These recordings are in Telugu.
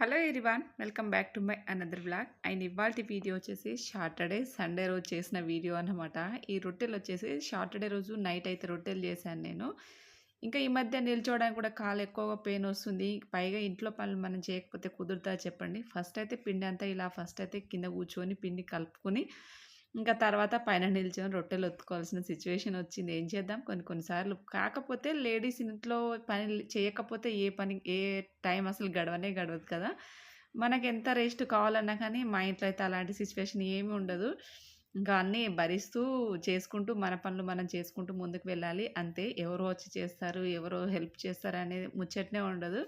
Hello everyone welcome back to my another blog and ఇవాళ వీడియో వచ్చేసి సాటర్డే సండే రోజు చేసిన వీడియో అనమాట ఈ రొట్టెలు వచ్చేసి సాటర్డే రోజు నైట్ అయితే రొట్టెలు చేశాను నేను. ఇంకా ఈ మధ్య నిల్చోవడానికి కూడా కాలు ఎక్కువగా పెయిన్ వస్తుంది. పైగా ఇంట్లో పనులు మనం చేయకపోతే కుదురుతా చెప్పండి. ఫస్ట్ అయితే పిండి అంతా ఇలా ఫస్ట్ అయితే కింద కూర్చొని పిండి కలుపుకొని ఇంకా తర్వాత పైన నిల్చొని రొట్టెలు ఒత్తుకోవాల్సిన సిచ్యువేషన్ వచ్చింది. ఏం చేద్దాం? కొన్ని కొన్నిసార్లు కాకపోతే లేడీస్ ఇంట్లో పని చేయకపోతే ఏ పని ఏ టైం అసలు గడవనే గడవదు కదా! మనకి ఎంత రెస్ట్ కావాలన్నా కానీ మా ఇంట్లో అయితే అలాంటి సిచ్యువేషన్ ఏమీ ఉండదు. ఇంకా అన్నీ భరిస్తూ చేసుకుంటూ మన పనులు మనం చేసుకుంటూ ముందుకు వెళ్ళాలి. అంతే. ఎవరో వచ్చి చేస్తారు ఎవరో హెల్ప్ చేస్తారు అనేది ముచ్చటనే ఉండదు.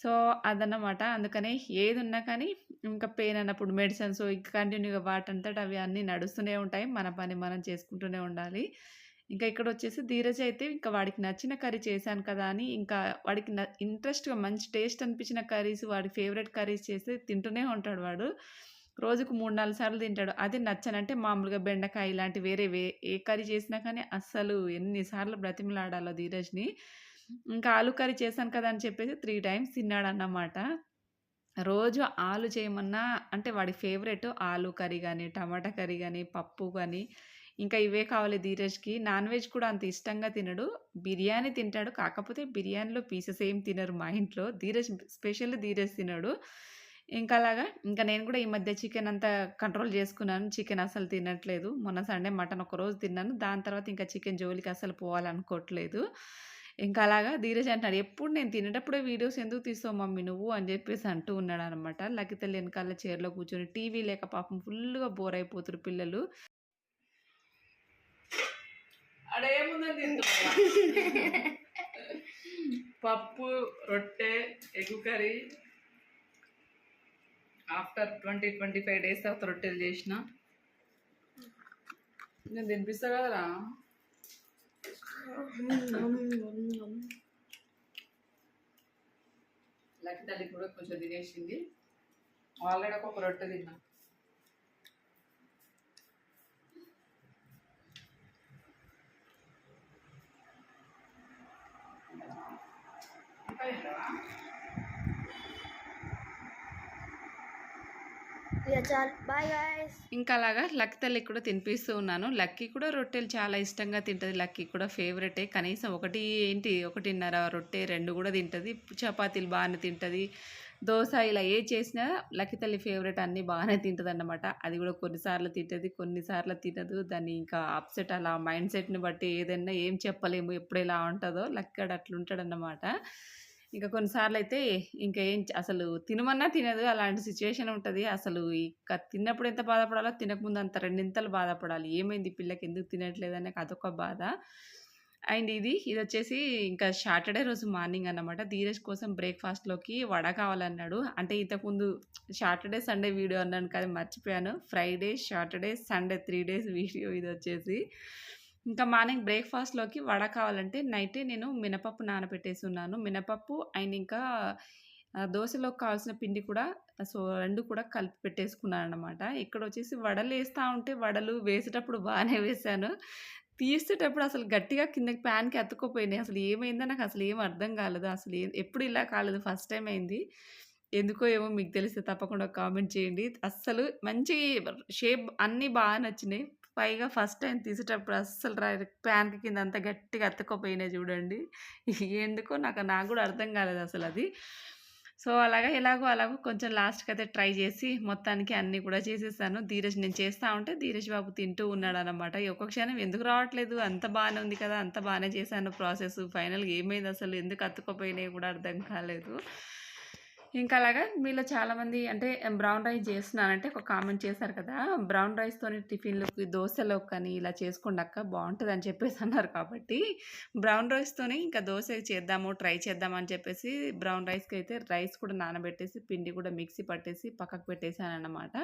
సో అదన్నమాట. అందుకనే ఏది ఉన్నా కానీ ఇంకా పెయిన్ అన్నప్పుడు మెడిసిన్స్ ఇంకా కంటిన్యూగా వాటంతట అవి అన్నీ నడుస్తూనే ఉంటాయి. మన పని మనం చేసుకుంటూనే ఉండాలి. ఇంకా ఇక్కడ వచ్చేసి ధీరజ్ అయితే ఇంకా వాడికి నచ్చిన కర్రీ చేశాను కదా అని ఇంకా వాడికి న ఇంట్రెస్ట్గా మంచి టేస్ట్ అనిపించిన కర్రీస్ వాడి ఫేవరెట్ కర్రీస్ చేస్తే తింటూనే ఉంటాడు వాడు. రోజుకు మూడు నాలుగు సార్లు తింటాడు. అది నచ్చనంటే మామూలుగా బెండకాయ ఇలాంటి వేరే వే ఏ కర్రీ చేసినా కానీ అస్సలు ఎన్నిసార్లు బ్రతిమలాడాలో ధీరజ్ని. ఇంకా ఆలు కర్రీ చేశాను కదా అని చెప్పేసి త్రీ టైమ్స్ తిన్నాడు అన్నమాట రోజు ఆలు చేయమన్నా అంటే వాడి ఫేవరెట్ ఆలు కర్రీ కానీ టమాటా కర్రీ కానీ పప్పు కానీ ఇంకా ఇవే కావాలి ధీరజ్కి. నాన్ వెజ్ కూడా అంత ఇష్టంగా తినడు. బిర్యానీ తింటాడు. కాకపోతే బిర్యానీలో పీసెస్ ఏం తినరు మా ఇంట్లో. ధీరజ్ స్పెషల్ ధీరజ్ తినడు. ఇంకా అలాగా. ఇంకా నేను కూడా ఈ మధ్య చికెన్ అంతా కంట్రోల్ చేసుకున్నాను. చికెన్ అసలు తినట్లేదు. మొన్న సండే మటన్ ఒక రోజు తిన్నాను. దాని తర్వాత ఇంకా చికెన్ జోలికి అసలు పోవాలనుకోవట్లేదు. ఇంకా అలాగా ధీరజ్ అంటున్నాడు ఎప్పుడు నేను తినేటప్పుడే వీడియోస్ ఎందుకు తీస్తావు మమ్మీ నువ్వు? అని చెప్పేసి అంటూ ఉన్నాడు అనమాట లక్కితల్లి వెనకాల చైర్లో కూర్చొని టీవీ లేక పాపం ఫుల్గా బోర్ అయిపోతారు పిల్లలు. పప్పు రొట్టె egg curry. After twenty twenty five days తర్వాత రొట్టెలు చేసిన. నేను తినిపిస్తా కదరా? దానికి కూడా కొంచెం తినేసింది. ఆల్రెడీ ఒక రొట్టె తిన్నాం. బాయ్ గాయస్ ఇంకా అలాగా లక్కీ తల్లికి కూడా తినిపిస్తూ ఉన్నాను. లక్కీ కూడా రొట్టెలు చాలా ఇష్టంగా తింటుంది. లక్కీ కూడా ఫేవరెటే కనీసం ఒకటి ఏంటి? ఒకటిన్నర రొట్టె రెండు కూడా తింటుంది. చపాతీలు బాగానే తింటుంది. దోశ ఇలా ఏ చేసినా లక్కీ తల్లి ఫేవరెట్ అన్నీ బాగానే తింటుంది అన్నమాట అది కూడా కొన్నిసార్లు తింటుంది కొన్నిసార్లు తినదు. దాన్ని ఇంకా అప్సెట్ అలా మైండ్ సెట్ని బట్టి ఏదైనా ఏం చెప్పలేము. ఎప్పుడు ఎలా ఉంటుందో లక్కీ అట్లుంటాడన్నమాట ఇంకా కొన్నిసార్లు అయితే ఇంకా ఏం అసలు తినమన్నా తినదు. అలాంటి సిచ్యువేషన్ ఉంటుంది. అసలు ఇక తిన్నప్పుడు ఎంత బాధపడాలో తినకముందు అంత రెండింతలు బాధపడాలి. ఏమైంది? పిల్లకి ఎందుకు తినట్లేదు? అనే అదొక బాధ. అండ్ ఇది ఇది వచ్చేసి ఇంకా సాటర్డే రోజు మార్నింగ్ అన్నమాట. ధీరజ్ కోసం బ్రేక్ఫాస్ట్లోకి వడ కావాలన్నాడు. అంటే ఇంతకుముందు సాటర్డే సండే వీడియో అన్నాను కానీ మర్చిపోయాను. Friday Saturday Sunday three days video ఇది వచ్చేసి. ఇంకా మార్నింగ్ బ్రేక్ఫాస్ట్లోకి వడ కావాలంటే నైటే నేను మినపప్పు నానబెట్టేసి ఉన్నాను మినపప్పు అండ్ ఇంకా దోశలోకి కావాల్సిన పిండి కూడా సో రెండు కూడా కలిపి పెట్టేసుకున్నాను అనమాట ఇక్కడ వచ్చేసి వడలు వేస్తూ ఉంటే వడలు వేసేటప్పుడు బాగానే వేశాను తీసేటప్పుడు అసలు గట్టిగా కిందకి ప్యాన్కి అతుక్కోపోయినాయి. అసలు ఏమైందో నాకు అసలు ఏం అర్థం కాలేదు. అసలు ఎప్పుడు ఇలా కాలేదు. ఫస్ట్ టైం అయింది. ఎందుకో ఏమో మీకు తెలిస్తే తప్పకుండా కామెంట్ చేయండి. అస్సలు మంచి షేప్ అన్నీ బాగా నచ్చినాయి. పైగా ఫస్ట్ టైం తీసేటప్పుడు అస్సలు రా ప్యాన్ కింద అంత గట్టిగా అతుక్కపోయినాయి చూడండి. ఎందుకో నాకు నాకు కూడా అర్థం కాలేదు అసలు అది. సో అలాగా ఎలాగో అలాగో కొంచెం లాస్ట్కి అయితే ట్రై చేసి మొత్తానికి అన్నీ కూడా చేసేసాను. ధీరజ్ నేను చేస్తా ఉంటే ధీరజ్ బాబు తింటూ ఉన్నాడు అనమాట ఒక్క క్షణం ఎందుకు రావట్లేదు? అంత బాగానే ఉంది కదా అంత బాగానే చేశాను ప్రాసెస్. ఫైనల్గా ఏమైంది అసలు? ఎందుకు అతుక్కపోయినాయి కూడా అర్థం కాలేదు. ఇంకా అలాగా మీలో చాలామంది అంటే బ్రౌన్ రైస్ చేస్తున్నానంటే ఒక కామెంట్ చేశారు కదా బ్రౌన్ రైస్తో టిఫిన్లకు దోశలో కానీ ఇలా చేసుకోండి బాగుంటుంది అని చెప్పేసి అన్నారు కాబట్టి బ్రౌన్ రైస్తోని ఇంకా దోశ చేద్దాము ట్రై చేద్దాము అని చెప్పేసి బ్రౌన్ రైస్కి అయితే రైస్ కూడా నానబెట్టేసి పిండి కూడా మిక్సీ పట్టేసి పక్కకు పెట్టేశాను అన్నమాట.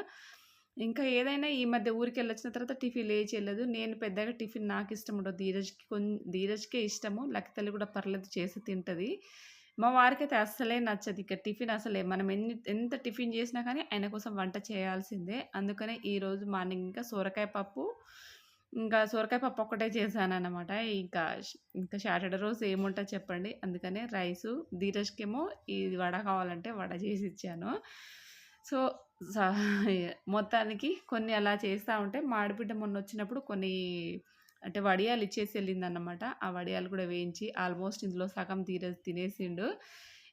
ఇంకా ఏదైనా ఈ మధ్య ఊరికి వెళ్ళొచ్చిన తర్వాత టిఫిన్ ఏ చేయలేదు నేను పెద్దగా టిఫిన్ నాకు ఇష్టం ఉండదు. ధీరజ్కి కొం ధీరజ్కే ఇష్టము. లక్తల్లి కూడా పర్లేదు చేసి తింటుంది. మా వారికైతే అస్సలే నచ్చదు ఇక టిఫిన్ అసలే మనం ఎన్ని ఎంత టిఫిన్ చేసినా కానీ ఆయన కోసం వంట చేయాల్సిందే అందుకనే ఈరోజు మార్నింగ్ ఇంకా సొరకాయ పప్పు ఇంకా సొరకాయ పప్పు ఒక్కటే చేశాననమాట. ఇంకా ఇంకా సాటర్‌డే రోజు ఏముంటా చెప్పండి. అందుకనే రైసు, ధీరజ్‌కేమో ఇది వడ కావాలంటే వడ చేసి ఇచ్చాను సో, మొత్తానికి కొన్ని అలా చేస్తా ఉంటే మాడిబిడ్డ మొన్న వచ్చినప్పుడు కొన్ని అంటే వడియాలు ఇచ్చేసి వెళ్ళిందన్నమాట ఆ వడియాలు కూడా వేయించి ఆల్మోస్ట్ ఇందులో సగం తీరే తినేసిండు.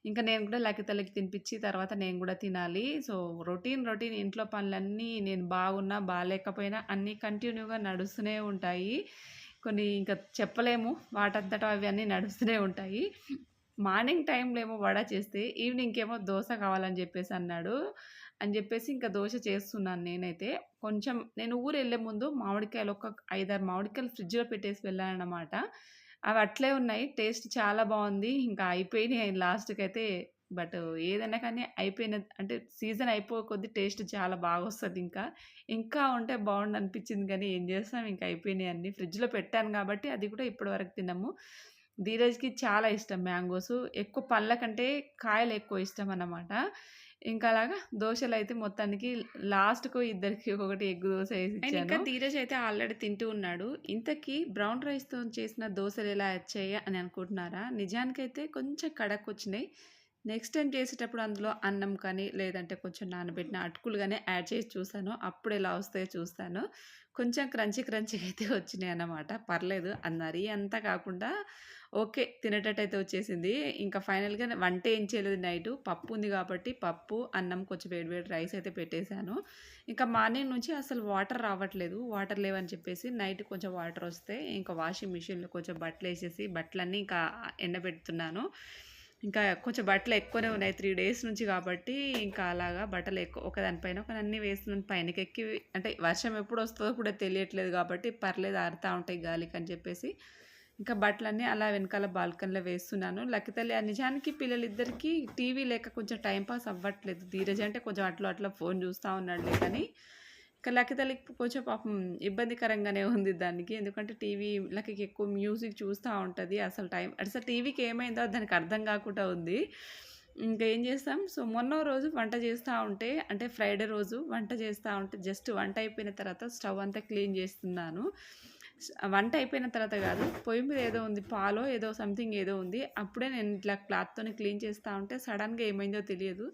ఇంకా నేను కూడా లకితలకి తినిపించి తర్వాత నేను కూడా తినాలి. సో, రొటీన్, రొటీన్ ఇంట్లో పనులన్నీ నేను బాగున్నా, బాగాలేకపోయినా అన్నీ కంటిన్యూగా నడుస్తూనే ఉంటాయి. కొన్ని ఇంకా చెప్పలేము. వాటంతట అవి అన్నీ నడుస్తూనే ఉంటాయి. మార్నింగ్ టైంలో ఏమో వడ చేస్తే, ఈవినింగ్‌కేమో దోశ కావాలని చెప్పేసి అన్నాడు. అని చెప్పేసి ఇంకా దోశ చేస్తున్నాను నేనైతే. కొంచెం నేను ఊరు వెళ్ళే ముందు మామిడికాయలు ఒక 5, 6 మామిడికాయలు ఫ్రిడ్జ్‌లో పెట్టేసి వెళ్ళానమాట అవి అట్లే ఉన్నాయి. టేస్ట్ చాలా బాగుంది ఇంకా అయిపోయినాయి లాస్ట్కి అయితే బట్ ఏదైనా కానీ అయిపోయిన అంటే సీజన్ అయిపోయే కొద్దీ టేస్ట్ చాలా బాగా వస్తుంది ఇంకా. ఇంకా ఉంటే బాగుండు అనిపించింది కానీ ఏం చేస్తాం ఇంకా అయిపోయినాయి అన్నీ. ఫ్రిడ్జ్‌లో పెట్టాను కాబట్టి అది కూడా ఇప్పటివరకు తినము. ధీరజ్‌కి చాలా ఇష్టం మ్యాంగోస్ ఎక్కువ పళ్ళ కంటే కాయలు ఎక్కువ ఇష్టం అన్నమాట. ఇంకా అలాగా దోసలైతే మొత్తానికి లాస్ట్‌కు ఇద్దరికి ఒక్కొక్కటి ఎగ్ దోస అండ్ ఇంకా. ధీరజ్ అయితే ఆల్రెడీ తింటూ ఉన్నాడు. ఇంతకీ బ్రౌన్ రైస్‌తోని చేసిన దోసలు ఎలా వచ్చాయా అని అనుకుంటున్నారా? నిజానికైతే కొంచెం కడకొచ్చినాయి. నెక్స్ట్ టైమ్ చేసేటప్పుడు అందులో అన్నం కానీ, లేదంటే కొంచెం నానబెట్టిన అటుకులు గాని యాడ్ చేసి చూసాను. అప్పుడు ఎలా వస్తాయో చూస్తాను. కొంచెం క్రంచీ క్రంచీగా అయితే వచ్చినాయన్నమాట. పర్లేదు. అది మరీ అంత కాకుండా ఓకే. తినేటట్టయితే వచ్చేసింది. ఇంకా ఫైనల్‌గా వంట ఏం చేయలేదు నైట్ పప్పు ఉంది కాబట్టి పప్పు, అన్నం కొంచెం వేడి వేడి రైస్ అయితే పెట్టేశాను ఇంకా మార్నింగ్ నుంచి అసలు వాటర్ రావట్లేదు. వాటర్ లేవని చెప్పేసి నైట్ కొంచెం వాటర్ వస్తే ఇంకా వాషింగ్ మిషన్‌లో కొంచెం బట్టలేసేసి బట్టలన్నీ ఇంకా ఎండబెడుతున్నాను. ఇంకా కొంచెం బట్టలు ఎక్కువనే ఉన్నాయి త్రీ డేస్ నుంచి కాబట్టి ఇంకా అలాగా బట్టలు ఎక్కువ ఒకదాని పైన ఒకటి అన్నీ వేస్తున్నాను. పైనకెక్కి అంటే వర్షం ఎప్పుడు వస్తుందో కూడా తెలియట్లేదు కాబట్టి పర్లేదు ఆరుతూ ఉంటాయి గాలికి అని చెప్పేసి ఇంకా బట్టలన్నీ అలా వెనకాల బాల్కనీలో వేస్తున్నాను. లక్కితల్లి ఆ నిజానికి పిల్లలిద్దరికీ టీవీ లేక కొంచెం టైంపాస్ అవ్వట్లేదు. ధీరజ్ అంటే కొంచెం అట్లా అట్లా ఫోన్ చూస్తూ ఉన్నాడులే కానీ, ఇంకా లక్కితల్లికి కొంచెం పాపం ఇబ్బందికరంగానే ఉంది దానికి. ఎందుకంటే టీవీ లక్కకి ఎక్కువ మ్యూజిక్ చూస్తూ ఉంటుంది అసలు టైం అసలు టీవీకి ఏమైందో దానికి అర్థం కాకుండా ఉంది. ఇంకా ఏం చేస్తాం. సో, మొన్న రోజు వంట చేస్తూ ఉంటే అంటే ఫ్రైడే రోజు వంట చేస్తా ఉంటే జస్ట్ వంట అయిపోయిన తర్వాత స్టవ్ అంతా క్లీన్ చేస్తున్నాను. వంట అయిపోయిన తర్వాత కాదు. పొయ్యి మీద ఏదో ఉంది. పాలో ఏదో సంథింగ్ ఏదో ఉంది. అప్పుడే నేను ఇట్లా క్లాత్‌తోని క్లీన్ చేస్తూ ఉంటే సడన్గా ఏమైందో తెలియదు.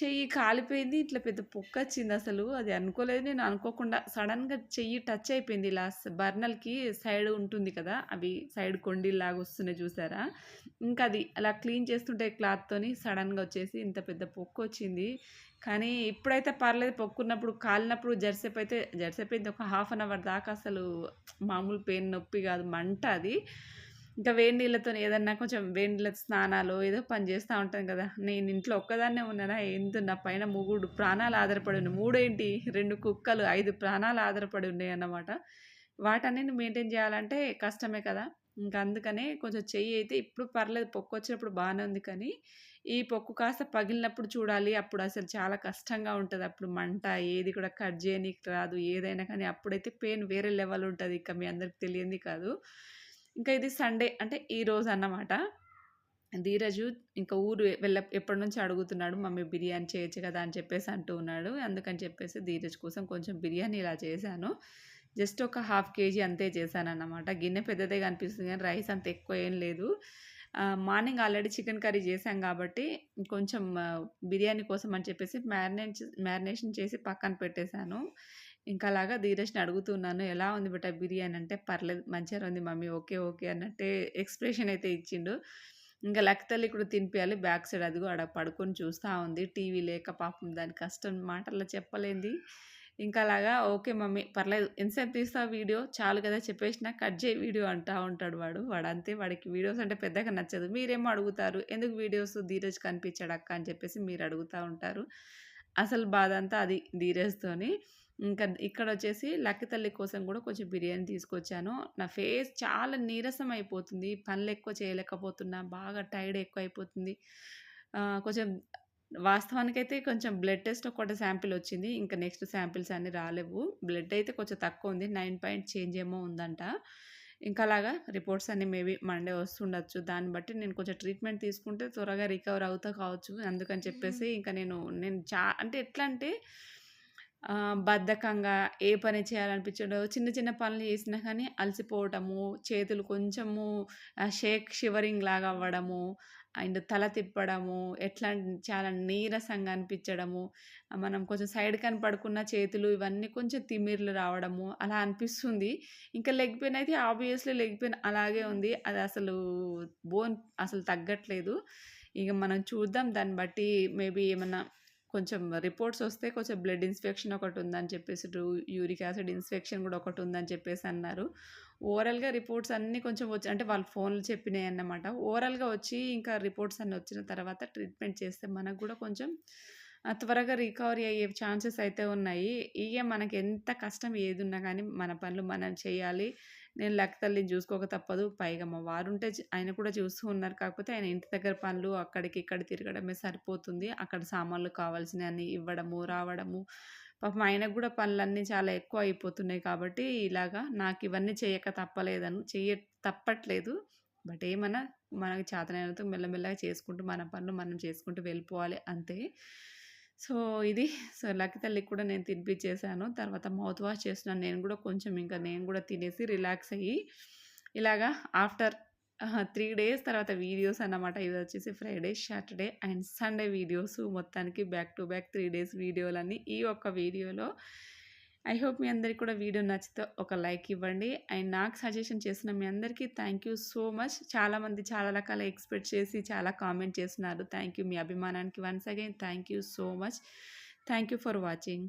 చెయ్యి కాలిపోయింది. ఇట్లా పెద్ద పొక్క వచ్చింది అసలు అది అనుకోలేదు. నేను అనుకోకుండా సడన్గా చెయ్యి టచ్ అయిపోయింది. ఇలా బర్నల్కి సైడ్ ఉంటుంది కదా! అవి సైడ్ కొండీల్లాగా వస్తున్నాయి చూసారా? ఇంకా అది అలా క్లీన్ చేస్తుంటే క్లాత్‌తోని సడన్గా వచ్చేసి ఇంత పెద్ద పొక్క వచ్చింది కానీ ఇప్పుడైతే పర్లేదు పొక్కున్నప్పుడు కాలినప్పుడు జరసేపయితే జరసేపయింది. ఒక హాఫ్ అన్ అవర్ దాకా అసలు మామూలు పెయిన్ నొప్పి కాదు మంట అది. ఇంకా వేడి నీళ్ళతోని ఏదన్నా కొంచెం వేడి నీళ్ళతో స్నానాలు ఏదో పని చేస్తూ ఉంటాను కదా! నేను ఇంట్లో ఒక్కదాన్నే ఉన్నానా ఏందో నా పైన మూడు ప్రాణాలు ఆధారపడి ఉన్నాయి. మూడేంటి రెండు కుక్కలు ఐదు ప్రాణాలు ఆధారపడి ఉన్నాయి అన్నమాట వాటన్నిటిని మెయింటైన్ చేయాలంటే కష్టమే కదా! ఇంకా అందుకనే కొంచెం చెయ్యి అయితే ఇప్పుడు పర్లేదు పొక్కొచ్చినప్పుడు బాగానే ఉంది కానీ, ఈ పొక్కు కాస్త పగిలినప్పుడు చూడాలి. అప్పుడు అసలు చాలా కష్టంగా ఉంటుంది అప్పుడు మంట ఏది కూడా కట్ చేయనీకి రాదు. ఏదైనా కానీ అప్పుడైతే పెయిన్ వేరే లెవెల్ ఉంటుంది ఇక మీ అందరికి తెలియంది కాదు. ఇంకా ఇది సండే అంటే ఈరోజు అన్నమాట. ధీరజు ఇంకా ఊరు వెళ్ళ ఎప్పటినుంచో అడుగుతున్నాడు. మమ్మీ బిర్యానీ చేయొచ్చు కదా! అని చెప్పేసి అంటూ ఉన్నాడు. అందుకని చెప్పేసి ధీరజ్ కోసం కొంచెం బిర్యానీ ఇలా చేశాను. జస్ట్ ఒక హాఫ్ కేజీ అంతే చేశానన్నమాట. గిన్నె పెద్దదే కనిపిస్తుంది కానీ రైస్ అంత ఎక్కువ ఏం లేదు. మార్నింగ్ ఆల్రెడీ చికెన్ కర్రీ చేశాం కాబట్టి కొంచెం బిర్యానీ కోసం అని చెప్పేసి మ్యారినేట్ మ్యారినేషన్ చేసి పక్కన పెట్టేసాను. ఇంకా అలాగా ధీరజ్‌ని అడుగుతున్నాను. ఎలా ఉంది బేటా బిర్యానీ అంటే పర్లేదు మంచిగా ఉంది మమ్మీ. ఓకే. ఓకే. అన్నట్టే ఎక్స్‌ప్రెషన్ అయితే ఇచ్చిండు. ఇంకా లకితల్లి కూడా తినిపించాలి బ్యాక్ సైడ్ అదిగో ఆడ పడుకొని చూస్తూ ఉంది. టీవీ లేక పాపం దాని కష్టం మాటల్లో చెప్పలేనిది. ఇంకా అలాగా ఓకే మమ్మీ పర్లేదు. ఎంతసేపు తీస్తావు వీడియో? చాలు కదా చెప్పేసినా కట్ చేయి వీడియో అంటూ ఉంటాడు వాడు. వాడంతే వాడికి వీడియోస్ అంటే పెద్దగా నచ్చదు. మీరేమో అడుగుతారు. ఎందుకు వీడియోస్ ధీరజ్ కనిపించాడు అక్క అని చెప్పేసి మీరు అడుగుతా ఉంటారు. అసలు బాధ అంతా అది ధీరజ్‌తోని. ఇంకా ఇక్కడొచ్చేసి లకితల్లి కోసం కూడా కొంచెం బిర్యానీ తీసుకొచ్చాను. నా ఫేస్ చాలా నీరసం అయిపోతుంది. పనులెక్కువ చేయలేకపోతున్నా. బాగా టైర్డ్ ఎక్కువైపోతుంది. ఆహ్, కొంచెం వాస్తవానికైతే కొంచెం బ్లడ్ టెస్ట్ ఒక్కటే శాంపిల్ వచ్చింది. ఇంకా నెక్స్ట్ శాంపిల్స్ అన్నీ రాలేవు. బ్లడ్ అయితే కొంచెం తక్కువ ఉంది. 9 పాయింట్ చేంజ్ ఏమో ఉందంట. ఇంకా అలాగా రిపోర్ట్స్ అన్నీ మేబీ మండే వస్తుండొచ్చు. దాన్ని బట్టి నేను కొంచెం ట్రీట్మెంట్ తీసుకుంటే త్వరగా రికవర్ అవుతా కావచ్చు. అందుకని చెప్పేసి ఇంకా నేను నేను చా అంటే ఎట్లా అంటే బద్ధకంగా ఏ పని చేయాలనిపించడో చిన్న చిన్న పనులు చేసినా కానీ అలసిపోవటము, చేతులు కొంచెము షేక్ షివరింగ్ లాగా అవ్వడము, అండ్ తల తిప్పడము, ఎట్లా చాలా నీరసంగా అనిపించడము, మనం కొంచెం సైడ్ కని పడుకున్న చేతులు ఇవన్నీ కొంచెం తిమ్మిర్లు రావడము అలా అనిపిస్తుంది. ఇంకా లెగ్ పెయిన్ అయితే ఆబ్వియస్‌లీ లెగ్ పెయిన్ అలాగే ఉంది. అది అసలు బోన్ అసలు తగ్గట్లేదు. ఇక మనం చూద్దాం దాన్ని బట్టి మేబీ ఏమన్నా కొంచెం రిపోర్ట్స్ వస్తే కొంచెం బ్లడ్ ఇన్స్పెక్షన్ ఒకటి ఉందని చెప్పేసి యూరిక్ యాసిడ్ ఇన్స్పెక్షన్ కూడా ఒకటి ఉందని చెప్పేసి అన్నారు. ఓవరాల్‌గా రిపోర్ట్స్ అన్నీ కొంచెం వచ్చి అంటే వాళ్ళు చెప్పినాయి అన్నమాట ఓవరాల్‌గా వచ్చి ఇంకా రిపోర్ట్స్ అన్నీ వచ్చిన తర్వాత ట్రీట్మెంట్ చేస్తే మనకు కూడా కొంచెం త్వరగా రికవరీ అయ్యే ఛాన్సెస్ అయితే ఉన్నాయి. ఇవే మనకి ఎంత కష్టం ఏదున్నా కానీ మన పనులు మనం చేయాలి. నేను లక్ తల్లిని చూసుకోక తప్పదు. పైగా మా వారు ఉంటే ఆయన కూడా చూస్తూ ఉన్నారు. కాకపోతే ఆయన ఇంటి దగ్గర పనులు అక్కడికి ఇక్కడ తిరగడమే సరిపోతుంది. అక్కడ సామాన్లు కావాల్సినయన్ని ఇవ్వడము, రావడము. పాపం ఆయనకు కూడా పనులన్నీ చాలా ఎక్కువ అయిపోతున్నాయి కాబట్టి ఇలాగా నాకు ఇవన్నీ చేయక తప్పలేదను చెయ్య తప్పట్లేదు. బట్ ఏమన్నా మనకు చేతనైనంత మెల్లమెల్లగా చేసుకుంటూ మన పనులు మనం చేసుకుంటూ వెళ్ళిపోవాలి అంతే. సో, ఇది సో, లక్కి తల్లికి కూడా నేను తినిపించేశాను తర్వాత మౌత్ వాష్ చేస్తున్నాను. నేను కూడా కొంచెం ఇంకా నేను కూడా తినేసి రిలాక్స్ అయ్యి ఇలాగా ఆఫ్టర్ త్రీ డేస్ తర్వాత వీడియోస్ అన్నమాట. ఇదొచ్చేసి Friday, Saturday and Sunday videos మొత్తానికి back to back three days వీడియోలన్నీ ఈ ఒక్క వీడియోలో. ఐ హోప్ మీ అందరికి కూడా వీడియో నచ్చితే ఒక లైక్ ఇవ్వండి. అండ్ నాకు సజెషన్ చేసిన మీ అందరికీ థ్యాంక్ యూ సో మచ్. చాలామంది చాలా రకాల ఎక్స్‌పెక్ట్ చేసి చాలా కామెంట్ చేస్తున్నారు. Thank you. మీ అభిమానానికి once again thank you so much. Thank you for watching.